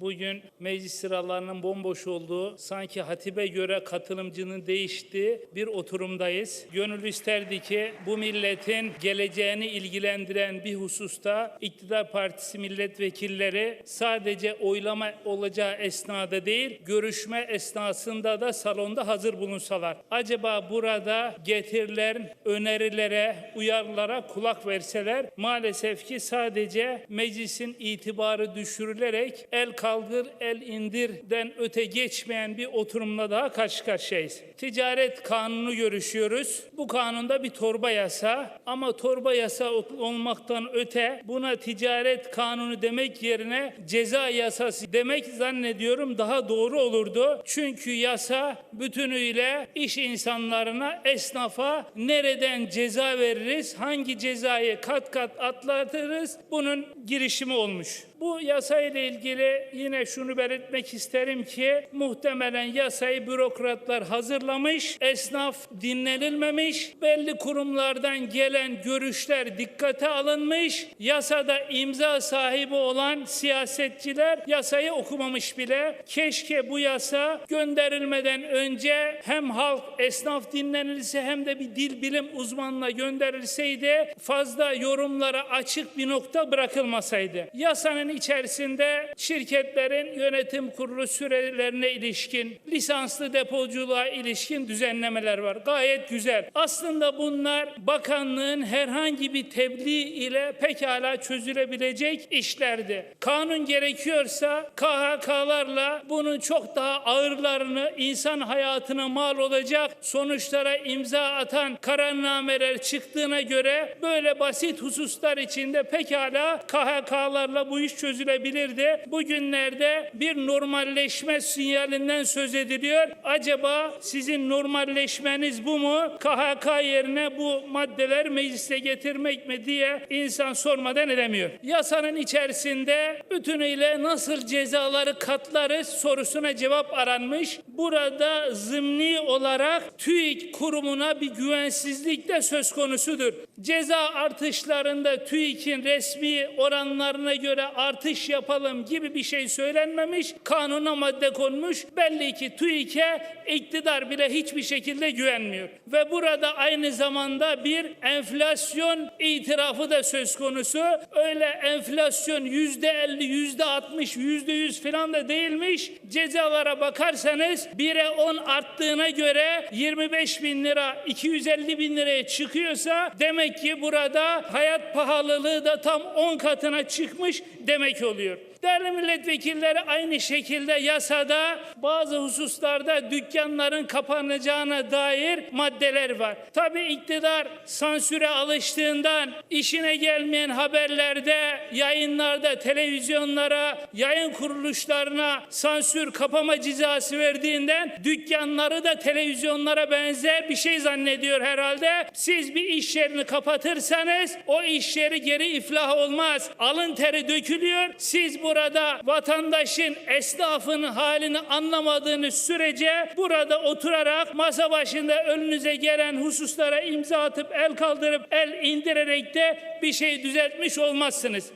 bugün meclis sıralarının bomboş olduğu, sanki hatibe göre katılımcının değiştiği bir oturumdayız. Gönül isterdi ki bu milletin geleceğini ilgilendiren bir hususta iktidar partisi milletvekilleri sadece oylama olacağı esnada değil, görüşme esnasında da salonda hazır bulunsalar. Acaba burada getirilen önerilere, uyarılara kulak verseler maalesef ki sadece meclisin itibarı düşürülerek el kaldır el indirden öte geçmeyen bir oturumla daha karşı karşıyayız. Ticaret kanunu görüşüyoruz. Bu kanunda bir torba yasa ama torba yasa olmaktan öte buna ticaret kanunu demek yerine ceza yasası demek zannediyorum daha doğru olurdu. Çünkü yasa bütünüyle iş insanlarına, esnafa nereden ceza veririz, hangi cezayı kat kat atlatırız bunun girişimi olmuş. Bu yasa ile ilgili yine şunu belirtmek isterim ki muhtemelen yasayı bürokratlar hazırlamış, esnaf dinlenilmemiş, belli kurumlardan gelen görüşler dikkate alınmış, yasada imza sahibi olan siyasetçiler yasayı okumamış bile. Keşke bu yasa gönderilmeden önce hem halk, esnaf dinlenilse hem de bir dil bilim uzmanına gönderilseydi fazla yorumlara açık bir nokta bırakılmasaydı. Yasanın içerisinde şirketlerin yönetim kurulu sürelerine ilişkin, lisanslı depoculuğa ilişkin düzenlemeler var. Gayet güzel. Aslında bunlar bakanlığın herhangi bir tebliğ ile pekala çözülebilecek işlerdi. Kanun gerekiyorsa KHK'larla bunun çok daha ağırlarını insan hayatına mal olacak sonuçlara imza atan kararnameler çıktığına göre böyle basit hususlar içinde pekala KHK'larla bu iş çözülebilirdi. Bugünlerde bir normalleşme sinyalinden söz ediliyor. Acaba sizin normalleşmeniz bu mu? KHK yerine bu maddeler meclise getirmek mi diye insan sormadan edemiyor. Yasanın içerisinde bütünüyle nasıl cezaları katlarız sorusuna cevap aranmış. Burada zımni olarak TÜİK kurumuna bir güvensizlik de söz konusudur. Ceza artışlarında TÜİK'in resmi oranlarına göre artış yapalım gibi bir şey söylenmemiş. Kanuna madde konmuş. Belli ki TÜİK'e iktidar bile hiçbir şekilde güvenmiyor. Ve burada aynı zamanda bir enflasyon itirafı da söz konusu. Öyle enflasyon yüzde elli, yüzde altmış, yüzde yüz falan da değilmiş. Cezalara bakarsanız 1'e 10 arttığına göre 25 bin lira 250 bin liraya çıkıyorsa demek ki burada hayat pahalılığı da tam 10 katına çıkmış demek oluyor. Değerli milletvekilleri aynı şekilde yasada bazı hususlarda dükkanların kapanacağına dair maddeler var. Tabi iktidar sansüre alıştığından işine gelmeyen haberlerde, yayınlarda, televizyonlara, yayın kuruluşlarına sansür kapama cezası verdiğinden dükkanları da televizyonlara benzer bir şey zannediyor herhalde. Siz bir iş yerini kapatırsanız o iş yeri geri iflah olmaz. Alın teri dökülüyor. Siz burada vatandaşın, esnafın halini anlamadığınız sürece burada oturarak masa başında önünüze gelen hususlara imza atıp el kaldırıp el indirerek de bir şey düzeltmiş olmazsınız.